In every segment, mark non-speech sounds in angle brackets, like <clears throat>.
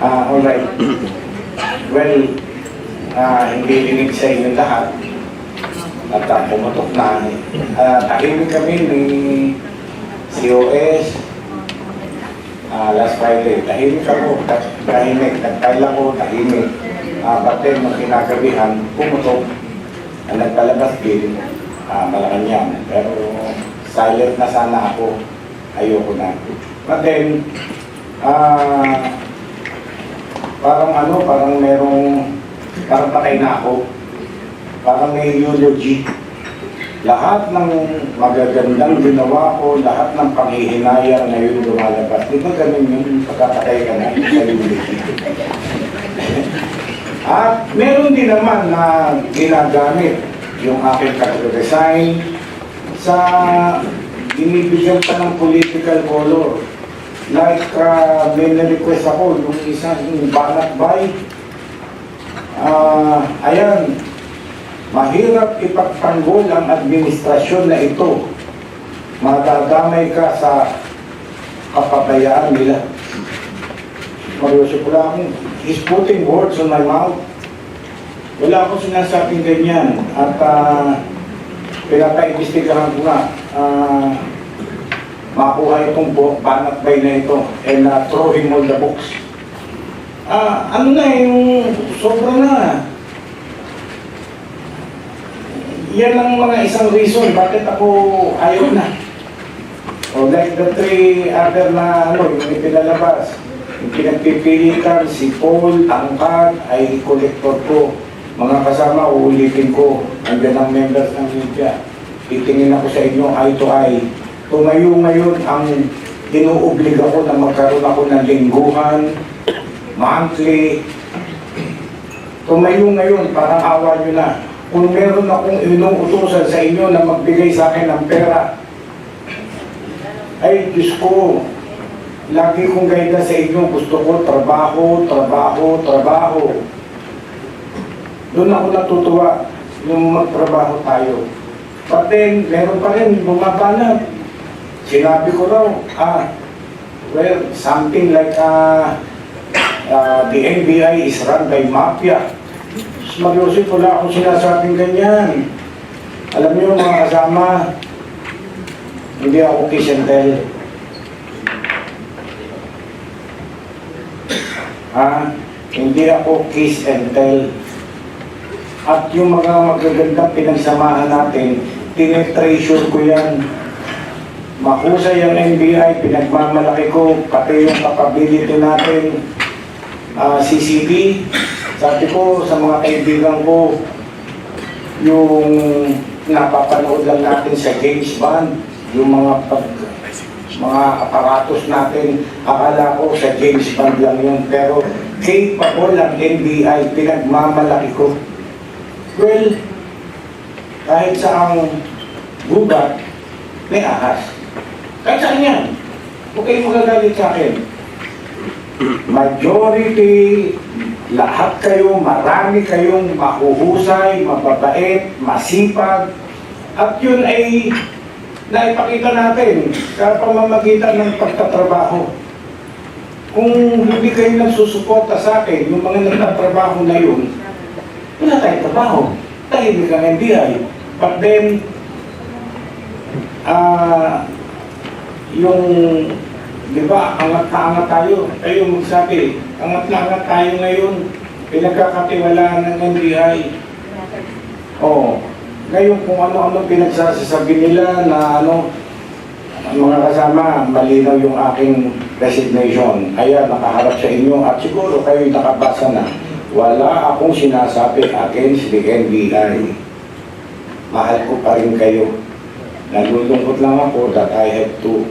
Ah, alright. Well, ah, hindi rinig sa inyo lahat. At uh, pumutok na. Ah, tahimik kami ni COS. Ah, last Friday, tahimik ako. Ta- Tahimik. Nagtile ako, tahimik. Ah, but then, nung kinagabihan, pumutok. Ang nagpalabas din, ah, Malacanang. Pero silent na sana ako. Ayoko na. But then, ah, parang ano, parang merong, parang patay na ako. Parang may eulogy. Lahat ng magagandang ginawa ko, lahat ng panghihinayang ngayon lumalabas. Di ba ganun yung pagkakatay ka na sa eulogy? <laughs> At meron din naman na ginagamit yung aking pag-resign sa binibigyan pa ng political color. Like, uh, may na-request ako, yung isa, yung banat bay. Ah, ayan, mahirap ipagtanggol ang administrasyon na ito. Madadamay ka sa kapabayaan nila. Mariusip ko lang, he's putting words on my mouth. Wala akong sinasabing ganyan. At uh, pinapaimbestigahan ko nga. ah, makuha itong bu- banat bay na ito and uh, throw him on the books. Ah, ano na yung sobra na. Yan ang mga isang reason bakit ako ayaw na. O like the three other na ano, yung ipinalabas. Yung pinagpipilitan, si Paul, Tangkad, ay kolektor ko. Mga kasama, uulitin ko. Andiyan ang members ng media. Titingin ako sa inyo eye to eye. Tumayo ngayon ang inuobliga ko na magkaroon ako ng lingguhan, monthly. Tumayo ngayon, parang awa nyo na. Kung meron akong inuutosan sa inyo na magbigay sa akin ng pera, ay Diyos ko, lagi kong gaida sa inyo, gusto ko trabaho, trabaho, trabaho. Doon ako natutuwa nung magtrabaho tayo. But then, meron pa rin bumabanat. Sinabi ko raw, ah, well, something like ah, ah, the NBI is run by mafia. Mag-Yosef, wala akong sinasabing ganyan. Alam niyo mga kasama, hindi ako kiss and tell. Ha? Hindi ako kiss and tell. At yung mga magagandang pinagsamahan natin, tinetreasure ko yan. Mahusay ang NBI, pinagmamalaki ko, pati yung capability natin, ah, CCP. Sabi ko sa mga kaibigan ko, yung napapanood lang natin sa James Bond, yung mga pag, mga aparatos natin, akala ko sa James Bond lang yun, pero capable ang NBI, pinagmamalaki ko. Well, kahit sa ang gubat, may ahas. Kahit saan yan, huwag kayong magagalit sa akin. Majority, lahat kayo, marami kayong mahuhusay, mababait, masipag, at yun ay naipakita natin sa pamamagitan ng pagtatrabaho. Kung hindi kayo nagsusuporta sa akin, yung mga nagtatrabaho na yun, wala tayong trabaho. Tahimik ang NBI. But then, ah, yung, di ba, angat na angat tayo. Kayo magsabi, angat na angat tayo ngayon. Pinagkakatiwalaan ng NBI. Oo. Ngayon kung ano-ano pinagsasasabi nila na ano, mga kasama, malinaw yung aking resignation. Kaya nakaharap sa inyo at siguro kayo nakabasa na. Wala akong sinasabi against the NBI. Mahal ko pa rin kayo. Nalulungkot lang ako that I have to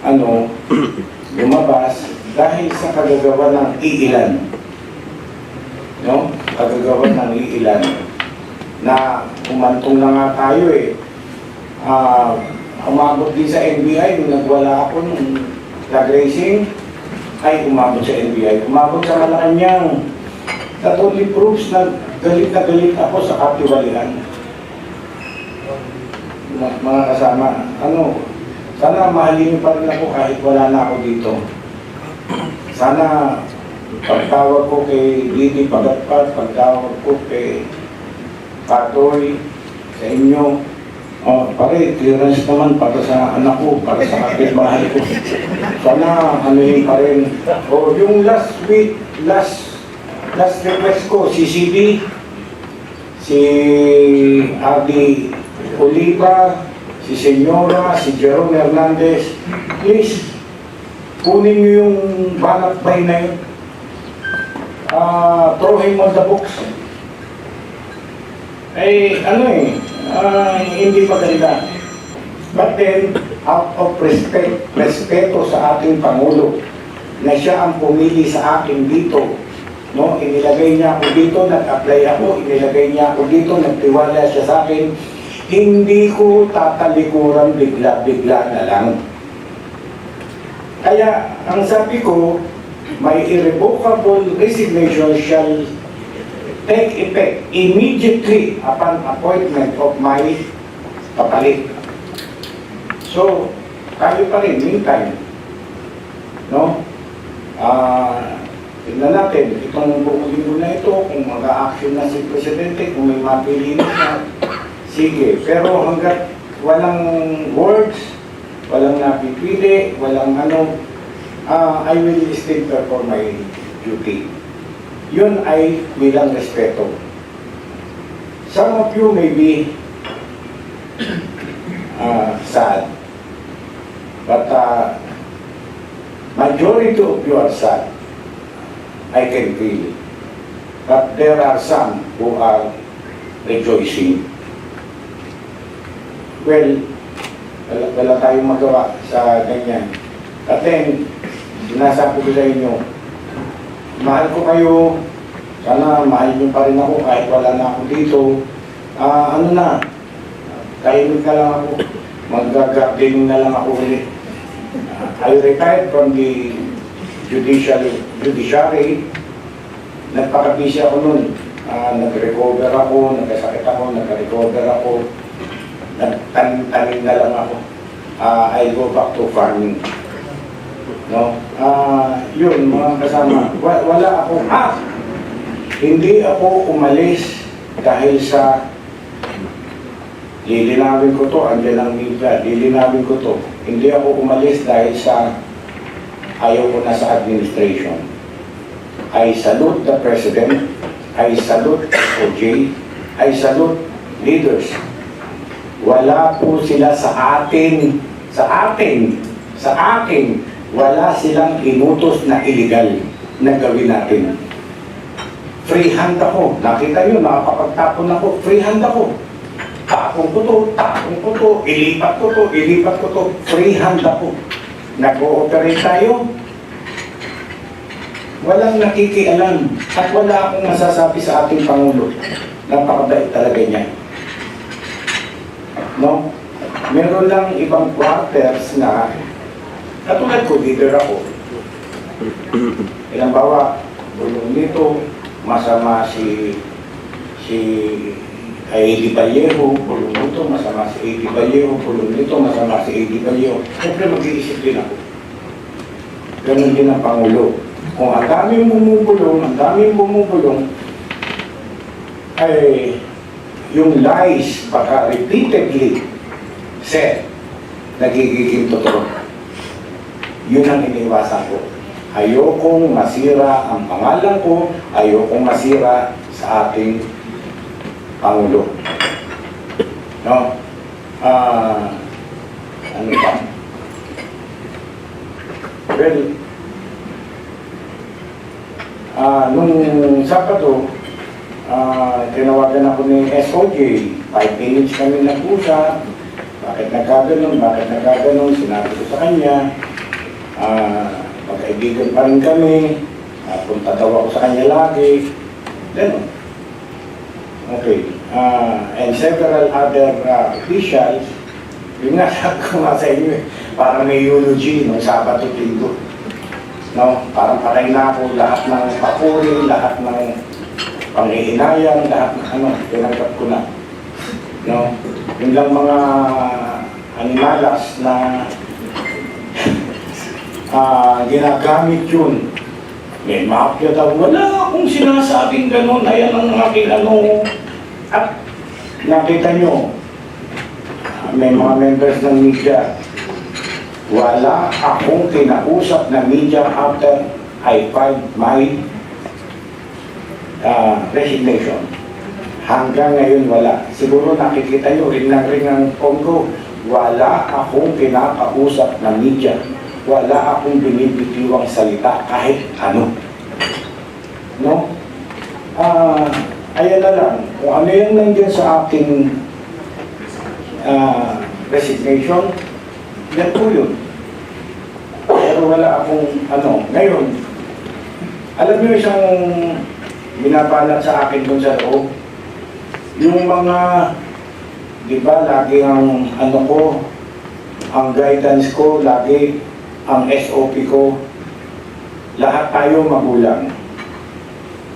ano, <clears throat> lumabas dahil sa kagagawa ng iilan. No? Kagagawa ng iilan na umantong na nga tayo eh. Ah, umabot din sa NBI nung nagwala ako nung nag-racing ay umabot sa NBI. Umabot sa Malacanang. That only proves na galit na galit ako sa katiwalian. Mga kasama, ano, sana mahalin niyo pa rin ako kahit wala na ako dito. Sana Pagtawag ko kay Didi Pagatpat, pagtawag ko kay Patoy, sa inyo, oh, pare, clearance naman para sa anak ko, para sa kapitbahay ko. Sana ano yun pa rin. O yung last week, last last request ko, si CD, si Adi Oliva, si Senyora, si Jerome Hernandez, please, kunin niyo yung banat bay na yun. Ah, throw him on the books. Eh, ano eh, ah, hindi maganda. But then, out of respect, respeto sa ating Pangulo, na siya ang pumili sa akin dito, no? Inilagay niya ako dito, nag-apply ako, inilagay niya ako dito, nagtiwala siya sa akin, hindi ko tatalikuran bigla-bigla na lang. Kaya, ang sabi ko, my irrevocable resignation shall take effect immediately upon appointment of my kapalit. So, tayo pa rin, meantime, no? Ah, tignan natin, itong buong linggo na ito, kung mag-a-action na si Presidente, kung may mapili na sige. Pero hanggat walang words, walang napipili, walang ano, ah, I will still perform my duty. Yun ay bilang respeto. Some of you may be uh, <clears throat> sad. But uh, majority of you are sad. I can feel it. But there are some who are rejoicing. Well, wala, wala tayong magawa sa ganyan. At then, sinasabi ko sa inyo, mahal ko kayo, sana mahal niyo pa rin ako kahit wala na ako dito. Ah, ano na, tahimik na lang ako. Mag-gardening na lang ako ulit. I retired from the judicial, judiciary. Nagpaka-busy ako nun. Ah, nag-recover ako, nagkasakit ako, nag-recover ako. Nagtanim-tanim na lang ako. Ah, I go back to farming. No? Ah, yun, mga kasama. Wa- wala ako. Ah! Hindi ako umalis dahil sa lilinawin ko to, andyan ang media, lilinawin ko to. Hindi ako umalis dahil sa ayaw ko na sa administration. I salute the President, I salute OJ, I salute leaders. Wala po sila sa atin, sa atin, sa akin, wala silang inutos na illegal na gawin natin. Free hand ako. Nakita nyo, nakapagtapon ako. Free hand ako. Tapon ko to, tapon ko to, ilipat ko to, ilipat ko to. Free hand ako. Nag-ooperate tayo. Walang nakikialam at wala akong masasabi sa ating Pangulo. Napakabait talaga niya. No? Meron lang ibang quarters na katulad ko, leader ako. Ilang bawa, bulong dito, masama si si Aili Vallejo, bulong dito, masama si Aili Vallejo, bulong dito, masama si Aili Vallejo. Siyempre mag-iisip din ako. Ganun din ang Pangulo. Kung ang daming bumubulong, ang daming bumubulong, ay yung lies baka repeatedly said, nagiging totoo. Yun ang iniwasan ko. Ayokong masira ang pangalan ko, ayokong masira sa ating Pangulo. No? Ah, ano ba? Well, ah, nung Sabado, ah, tinawagan ako ni SOJ, 5 minutes kami nag-usap, bakit nagkaganon, bakit nagkaganon, sinabi ko sa kanya, ah, magkaibigan pa rin kami, ah, punta daw ako sa kanya lagi, ganun. Okay. Ah, and several other ah, officials, yun nga <laughs> ko nga sa inyo eh, parang may eulogy no, Sabado Linggo. No, parang patay na ako. Lahat ng papuri, lahat ng panghihinayang, lahat ng ano, tinanggap ko na. No, yun lang mga animalas na <laughs> ah, ginagamit yun may mafia daw. Wala akong sinasabing ganun. Ayan ang aking ano. At nakita nyo, ah, may mga members ng media, wala akong kinausap na media after I filed my ah, resignation. Hanggang ngayon wala. Siguro nakikita nyo, rin ng ring ang phone ko. Wala akong kinakausap na media. Wala akong binibitiwang salita kahit ano. No? Ah, ayan na lang. Kung ano yung nandiyan sa aking ah, resignation, yan po yun. Pero wala akong ano. Ngayon, alam niyo isang binabalak sa akin dun sa loob, yung mga, di ba, lagi ang ano ko, ang guidance ko, lagi ang SOP ko, lahat tayo magulang.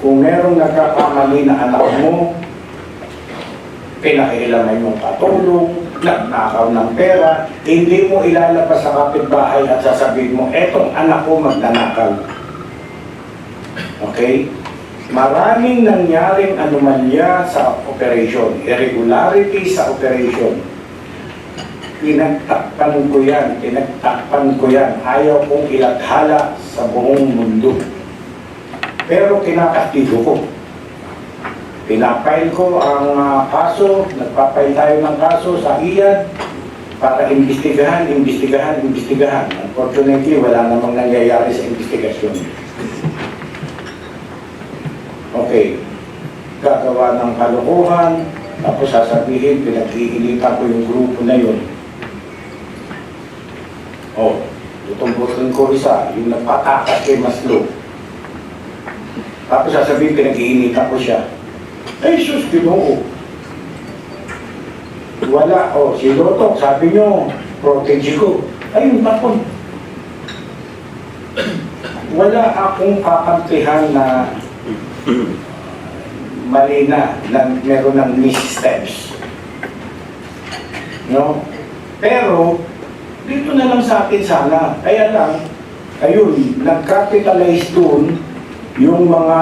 Kung merong nagkakamali na anak mo, pinakialaman yung katulong, nagnakaw ng pera, hindi mo ilalabas sa kapitbahay at sasabihin mo, etong anak ko magnanakaw. Okay? Maraming nangyaring anomalya sa operation, irregularity sa operation. Pinagtakpan ko yan, pinagtakpan ko yan. Ayaw kong ilathala sa buong mundo. Pero kinakastigo ko. Pinapile ko ang ah, kaso, nagpapile tayo ng kaso sa iyan para imbestigahan, imbestigahan, imbestigahan. Unfortunately, wala namang nangyayari sa investigasyon. Okay, gagawa ng kalokohan, tapos sasabihin, pinag-iinita ko yung grupo na yun. Oh, tutumbukin ko isa, yung nagpatakas kay Maslo. Tapos sasabihin, pinag-iinita ko siya. Ay, sus, ginoo. Wala, oh, si Lotok, sabi nyo, protege ko. Ayun, tapon. Wala akong kakampihan na <clears throat> mali na, na meron ng missteps. No? Pero, dito na lang sa atin sana. Kaya lang, ayun, nag-capitalize doon yung mga